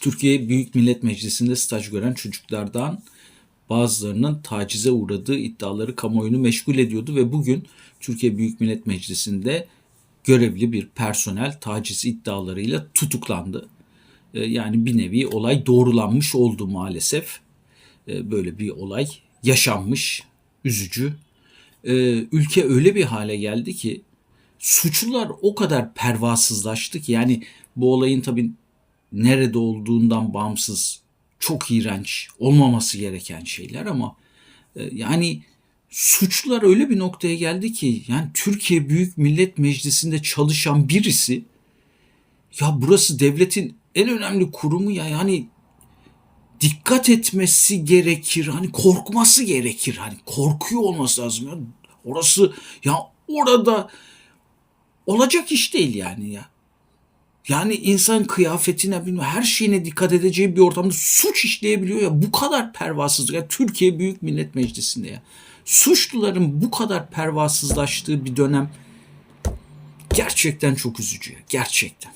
Türkiye Büyük Millet Meclisi'nde staj gören çocuklardan bazılarının tacize uğradığı iddiaları kamuoyunu meşgul ediyordu ve bugün Türkiye Büyük Millet Meclisi'nde görevli bir personel taciz iddialarıyla tutuklandı. Ee, Yani bir nevi olay doğrulanmış oldu maalesef. Ee, Böyle bir olay yaşanmış, üzücü. Ee, Ülke öyle bir hale geldi ki suçlular o kadar pervasızlaştı ki yani bu olayın tabii nerede olduğundan bağımsız çok iğrenç olmaması gereken şeyler ama e, yani suçlular öyle bir noktaya geldi ki yani Türkiye Büyük Millet Meclisi'nde çalışan birisi ya burası devletin en önemli kurumu ya yani dikkat etmesi gerekir. Hani korkması gerekir. Hani korkuyor olması lazım ya. Orası ya orada olacak iş değil yani ya. Yani insan kıyafetine bilmem her şeyine dikkat edeceği bir ortamda suç işleyebiliyor ya. Bu kadar pervasızlık. Ya Türkiye Büyük Millet Meclisi'nde ya. Suçluların bu kadar pervasızlaştığı bir dönem gerçekten çok üzücü ya. Gerçekten.